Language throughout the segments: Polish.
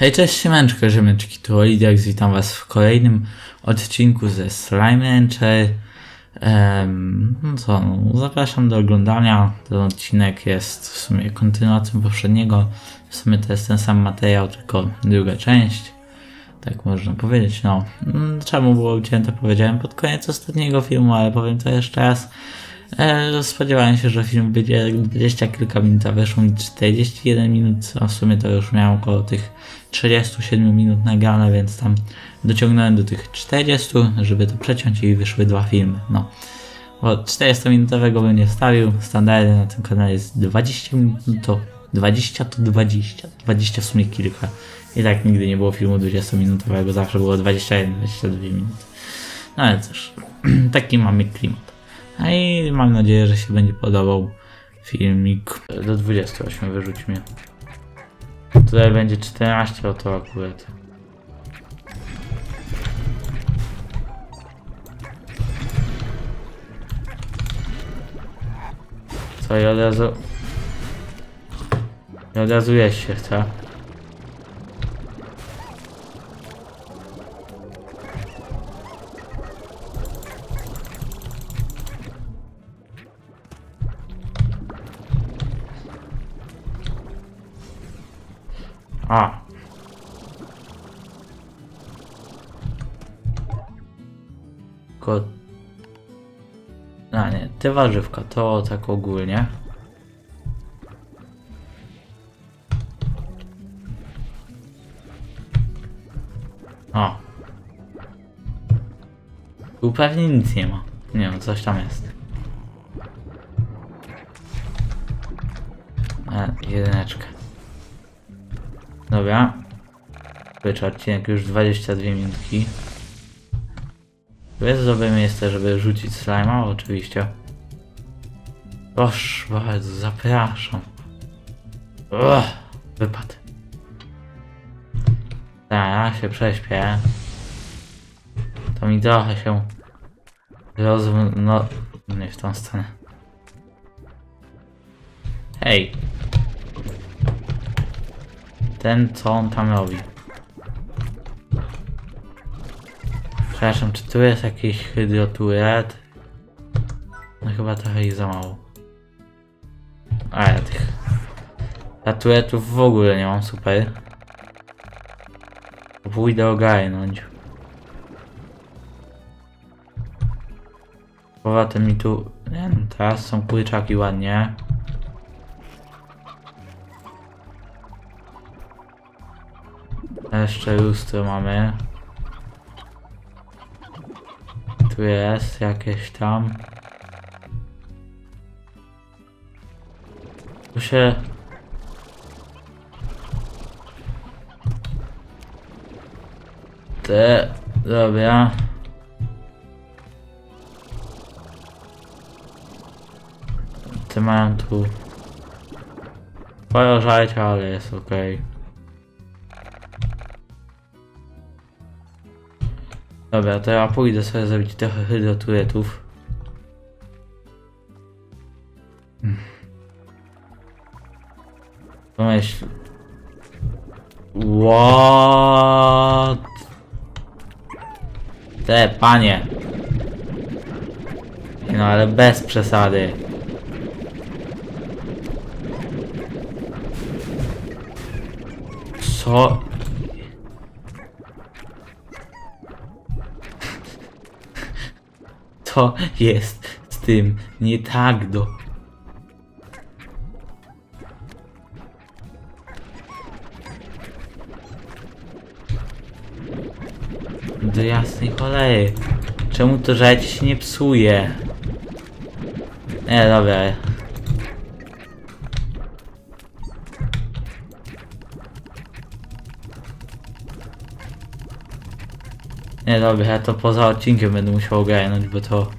Hej, cześć siemanczko, ziemeczki, tu Olidiax, witam was w kolejnym odcinku ze Slime Rancher. No co, no, zapraszam do oglądania, ten odcinek jest w sumie kontynuacją poprzedniego, w sumie to jest ten sam materiał, tylko druga część, tak można powiedzieć, no. Mm, Czemu było ucięte, powiedziałem pod koniec ostatniego filmu, ale powiem to jeszcze raz. E, spodziewałem się, że film będzie 20 kilka minut, a wyszło mi 41 minut, a w sumie to już miałem około tych 37 minut nagrane, więc tam dociągnąłem do tych 40, żeby to przeciąć i wyszły dwa filmy, no. Bo 40-minutowego bym nie wstawił, standardnie na tym kanale jest 20 minut, no to 20 to 20, 20 w sumie kilka. I tak nigdy nie było filmu 20-minutowego, zawsze było 21-22 minuty. No ale cóż, taki mamy klimat. No i mam nadzieję, że się będzie podobał filmik. Do 28 wyrzuć mnie. Tutaj będzie 14, o to akurat. Co i od razu... I od razu jeść się chce. A. Ko... A nie, te warzywka, to tak ogólnie. O. Tu pewnie nic nie ma. Nie wiem, coś tam jest. E, jedyneczkę. Dobra. Wyczer odcinek już 22 minutki. Jest dobre miejsce, żeby rzucić slima, oczywiście. Proszę bardzo, zapraszam. Uch, wypad. Tak, ja się prześpię. To mi trochę się rozw... no... nie w tą stronę. Hej. Ten, co on tam robi? Przepraszam, czy tu jest jakiś hydroturet? No chyba trochę ich za mało. A ja tych... Ja turetów w ogóle nie mam, super. Pójdę ogarnąć. Powrotem mi tu... Nie wiem, teraz są kurczaki ładnie. Jeszcze lustro mamy. Tu jest jakieś tam. Tu się... Te... Dobra. Te mają tu... Porożajcie, ale jest okej. Dobra, to ja pójdę sobie zrobić trochę hydroturetów. Pomyśl... What? Te, panie. Nie No ale bez przesady. Co? To jest z tym nie tak do. Do jasnej cholery. Czemu to rzecz się nie psuje? Nie, dobra. Nie, dobra, ja to poza odcinkiem będę musiał ogarnąć, bo to...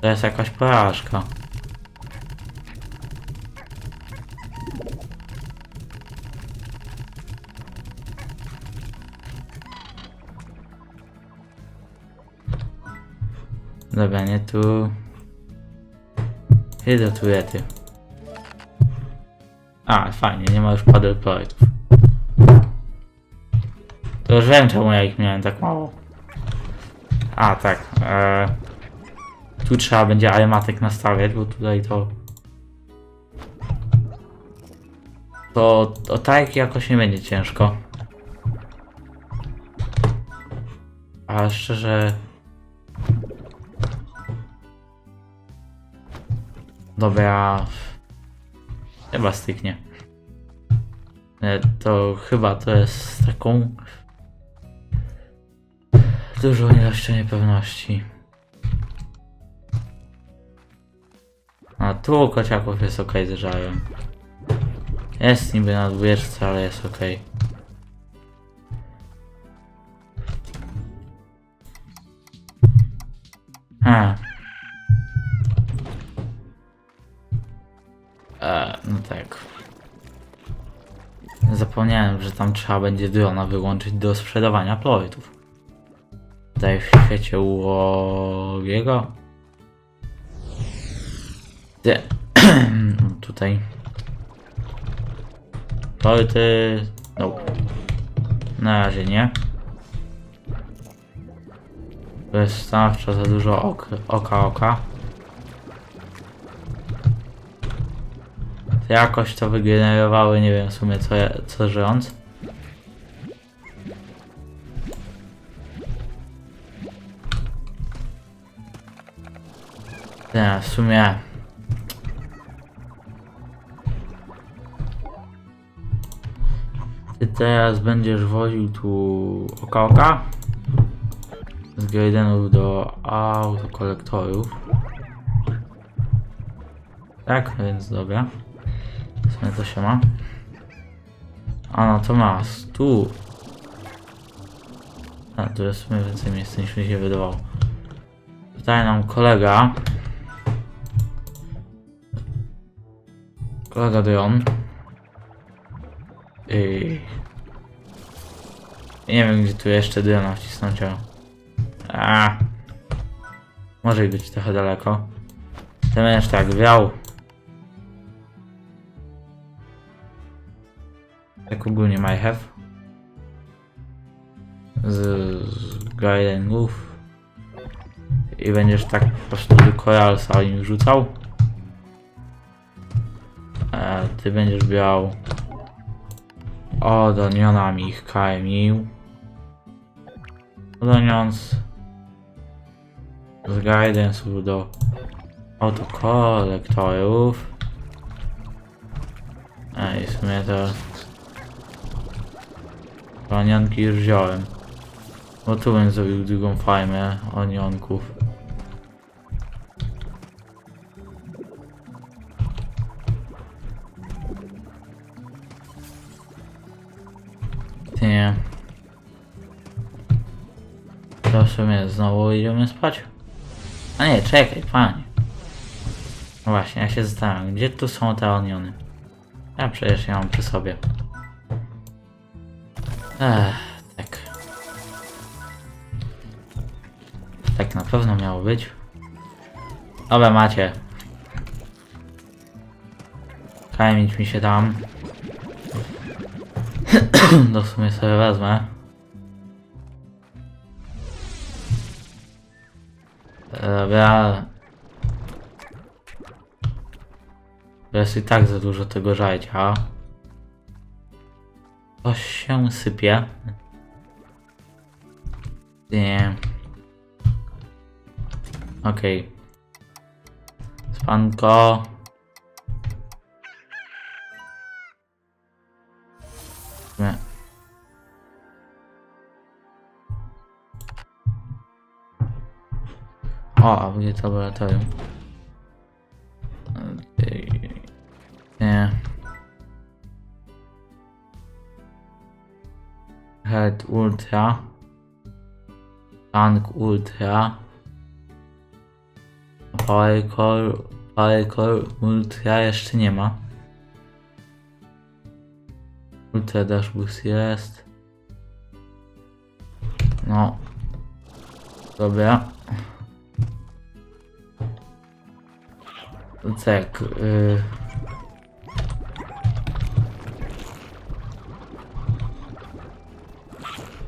To jest jakaś porażka. Dobra, nie tu... Hydroturety. A, fajnie, nie ma już paddle projektów. Już wiem czemu ja ich miałem tak mało. A tak. E, tu trzeba będzie armatek nastawiać, bo tutaj to. To, to tak jakoś nie będzie ciężko. A szczerze. Dobra. Chyba styknie. E, To chyba to jest taką dużą ilością niepewności. A tu kociaków jest ok z. Jest niby na dwójeczce, ale jest ok. Ha. E, no tak. Zapomniałem, że tam trzeba będzie drona wyłączyć do sprzedawania plorytów. Tutaj w świecie Łogiego. Gdzie? Tutaj. Ploryty... No. Na razie nie. To stanowczo za dużo ok, oka oka. Jakoś to wygenerowały, nie wiem w sumie co, co żyjąc. Nie, w sumie... Ty teraz będziesz woził tu oka oka z Gaidenów do autokolektorów. Tak, więc dobra. Sumie to się ma. A no to ma, tu. A, tu jest w sumie więcej miejsca niż mi się wydawało. Tutaj nam kolega. Dion. I... Nie wiem gdzie tu jeszcze Diona wcisnąć. A. Może być trochę daleko. Ty będziesz tak wiał. Jak ogólnie my have. Z, z guidingów. I będziesz tak po prostu do Coralsa im rzucał. E, ty będziesz miał odonionami ich KMił. Odoniąc z guidance'ów do autokolektorów. A i w sumie to Onionki już wziąłem. Bo tu bym zrobił drugą fajmę onionków. Znowu idziemy spać. A nie, czekaj, panie. No właśnie, ja się zastanawiam, gdzie tu są te oniony? Ja przecież je mam przy sobie. Ech, tak. Tak na pewno miało być. Dobra, macie. Kajmić mi się tam. Do sumie sobie wezmę. Dobra. Jest i tak za dużo tego żajcia. To się sypie. Nie. Okej. Spanko. Nie. O, a będzie to laboratorium. Okej. Nie. Head Ultra. Tank Ultra. Power Core, Power Core Ultra jeszcze nie ma. Ultra Dash Boost jest. No. Dobra. Tak. Yy.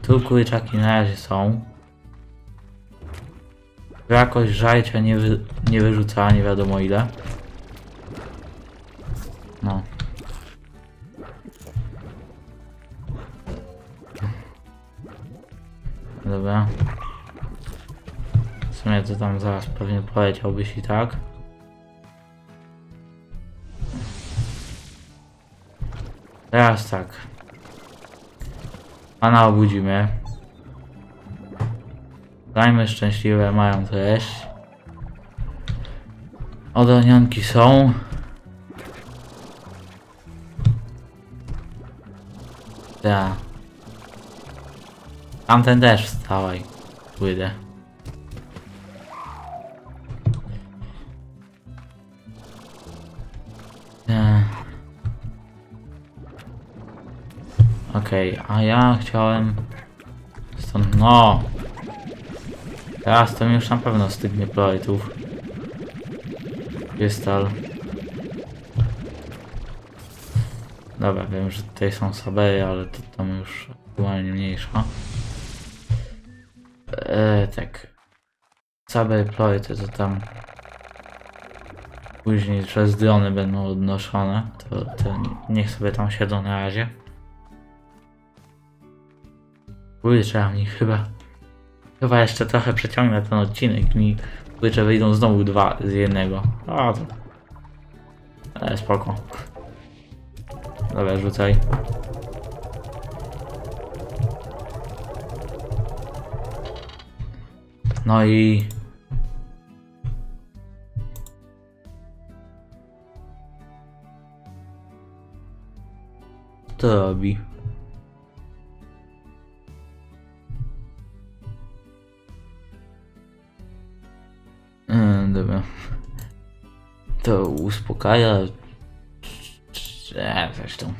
Tu kurczaki na razie są. Jakoś żajcia nie, wy, nie wyrzucała, nie wiadomo ile. No. Dobra. W sumie to tam zaraz pewnie poleciałbyś i tak. Teraz tak. Pana obudzimy. Dajmy szczęśliwe mają treść. Odonianki są. Tak. Tamten też wstawaj. Pójdę. Okej, a ja chciałem... Stąd, no! Teraz to mi już na pewno stygnie projektów. Krystal. Dobra, wiem, że tutaj są sabery, ale to tam już aktualnie mniejsza. Eee, tak. Sabery projekty to tam później przez drony będą odnoszone. To, to niech sobie tam siedzą na razie. Kurczę, mi chyba... Chyba jeszcze trochę przeciągnę ten odcinek mi kurczę wyjdą znowu dwa z jednego. A to... Ale spoko. Dobra, rzucaj. No i... Co to robi? To uspokaja. E, zresztą.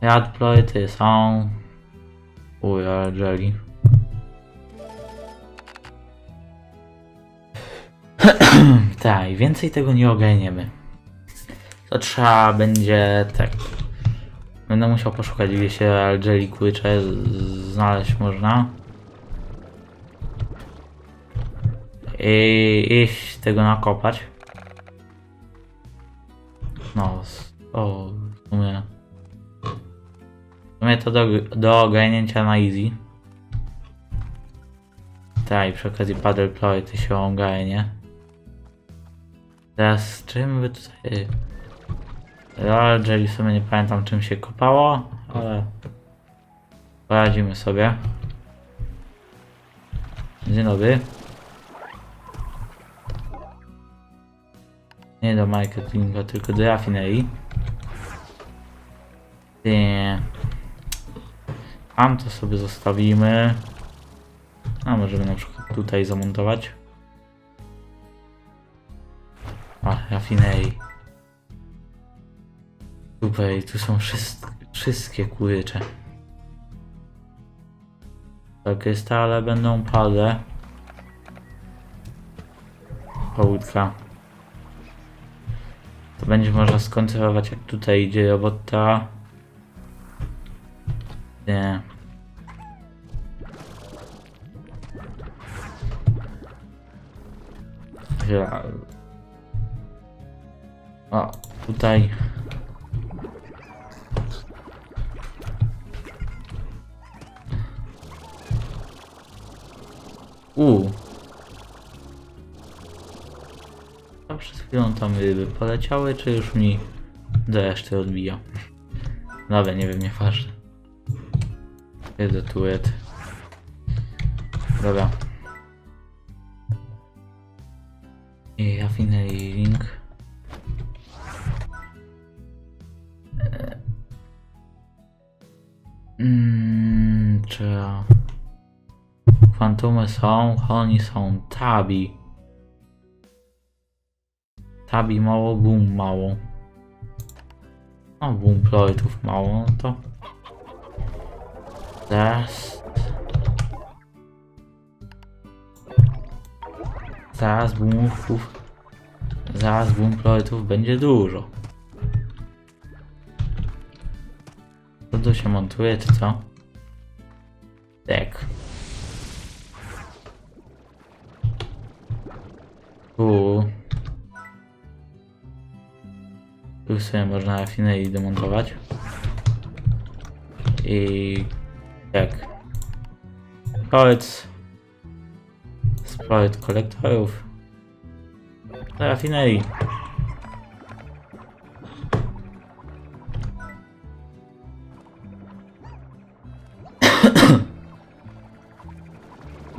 Radploity są. Uja, jelly. tak, więcej tego nie ogarniemy. To trzeba będzie tak. Będę musiał poszukać gdzie się jelly kurcze znaleźć można. I iść tego nakopać. No, o, w sumie. W sumie to do, do ogarnięcia na easy. Tak, i przy okazji paddle ploy ty się ogarnie. Teraz z czym by tutaj... Ja, jeżeli sobie nie pamiętam czym się kopało, ale poradzimy sobie. Dzień dobry. Nie do marketingu, tylko do rafinerii. Nie. Tam to sobie zostawimy. A możemy na przykład tutaj zamontować. A, rafinerii. Super, i tu są wszystkie, wszystkie kurcze. To krystale będą padle. Połudka. To będzie można skontrolować jak tutaj idzie robota. Nie. Ja. O, tutaj. U. A przed chwilą tam ryby poleciały, czy już mi do reszty odbija? Dobra, nie wiem, nieważne. Jedę turet. Dobra. I raffinery link. Mmm, trzeba... Fantomy są, oni są, tabi. Tabi mało, boom mało. No, boom ploytów mało, no to... Zaraz... Zaraz boomów... Zaraz boom ploytów będzie dużo. To tu się montuje, czy co? Można rafinerii demontować. I jak kolec sprawę kolektorów do rafinerii.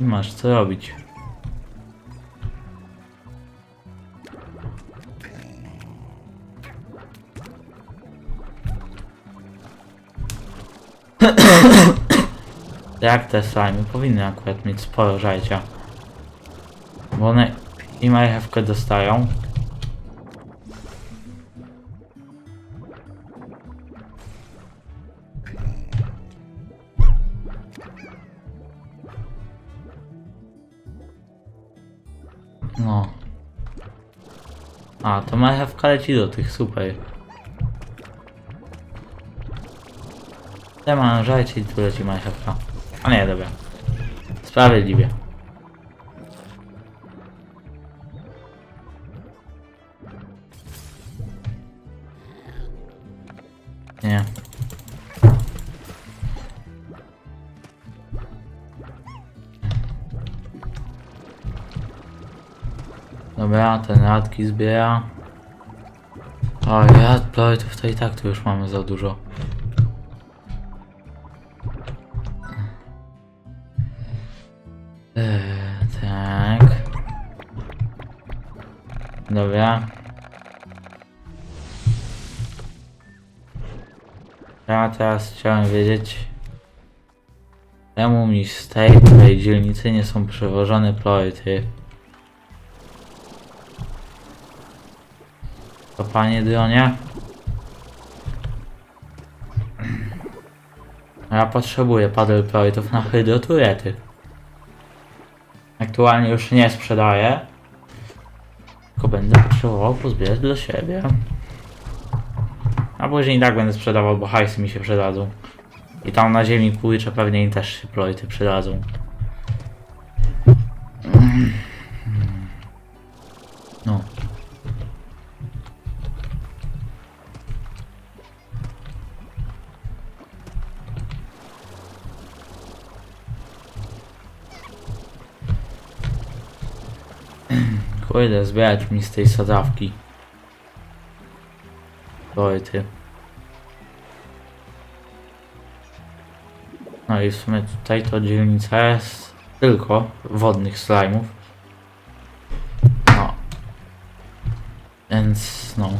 Masz co robić. Jak te slimy powinny akurat mieć sporo żarcia. Bo one i marchewkę dostają. No. A, to marchewka leci do tych, super. Żarcie i tu leci marchewka. A nie, dobra. Sprawiedliwie. Nie. Dobra, ten radki zbiera. O, ja to i tak tu już mamy za dużo. Eee, tak. Dobra. Ja teraz chciałem wiedzieć, czemu mi z tej tej dzielnicy nie są przewożone ployty. To panie dronie? Ja potrzebuję paddle ploytów na hydroturety. Aktualnie już nie sprzedaję. Tylko będę potrzebował pozbierać dla siebie. A później i tak będę sprzedawał, bo hajsy mi się przydadzą. I tam na ziemi pójcze pewnie im też się projty przydadzą. No. Kurde, zbierać mi z tej sadzawki. Projty. No i w sumie tutaj to dzielnica jest tylko wodnych slajmów. No. Więc no.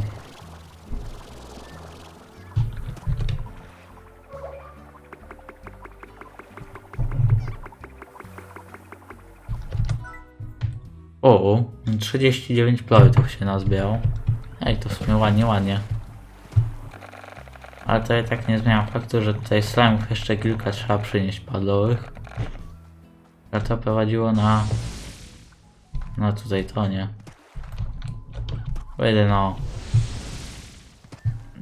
O, 39 plojtów się nazbierało. Ej, to w sumie ładnie, ładnie. Ale to i tak nie zmienia faktu, że tutaj slime'ów jeszcze kilka trzeba przynieść padlowych. A to prowadziło na... No tutaj to nie. Pojedę no...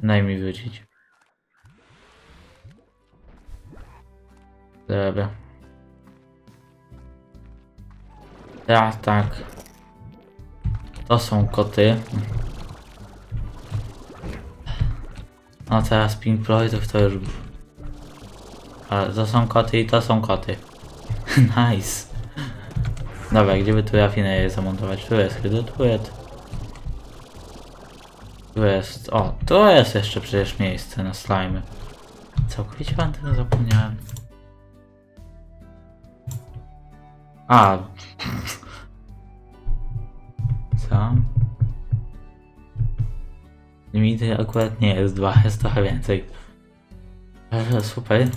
Daj mi wrócić. Dobra. Teraz tak. To są koty. No teraz Pink Floydów to już... Ale to są koty i to są koty. nice. Dobra, gdzie by tu rafinerię zamontować? Tu jest hydroturet. Tu jest... O, tu jest jeszcze przecież miejsce na slimy. Całkowicie tego zapomniałem. A. Limity akurat nie jest dwa, jest trochę więcej. Ale super.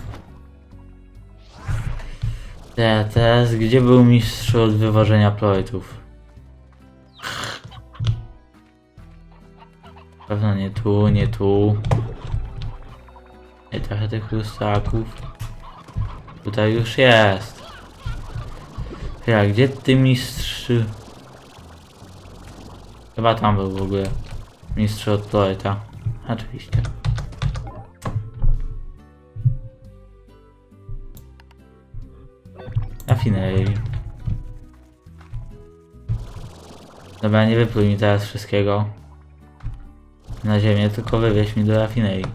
Te, teraz gdzie był mistrz od wywożenia ploytów? Pewno nie tu, nie tu. Nie trochę tych lustraków. Tutaj już jest. Ja, gdzie ty mistrz? Chyba tam był w ogóle. Mistrz od Ploeta. Oczywiście. Rafinerii. Dobra, nie wypluj mi teraz wszystkiego. na ziemię, tylko wywieź mi do rafinerii.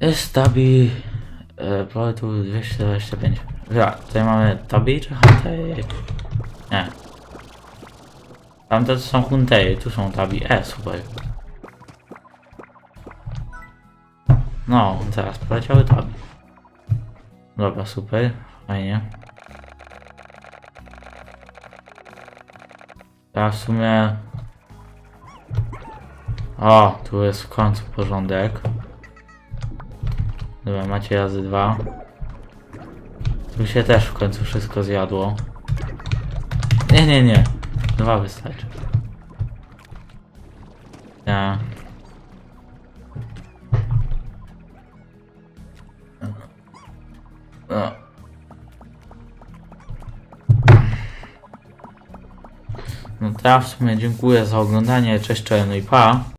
Jest tabi... E, portu 225. Ja, tutaj mamy tabi czy huntery? Nie. Tamte to są huntery, tu są tabi. E, super. No, teraz poleciały tabi. Dobra, super. Fajnie. Teraz w sumie... O, tu jest w końcu porządek. Dobra, macie razy dwa. Tu się też w końcu wszystko zjadło. Nie, nie, nie. Dwa wystarczy. Ja. No. No teraz w sumie dziękuję za oglądanie. Cześć, cześć, no i pa.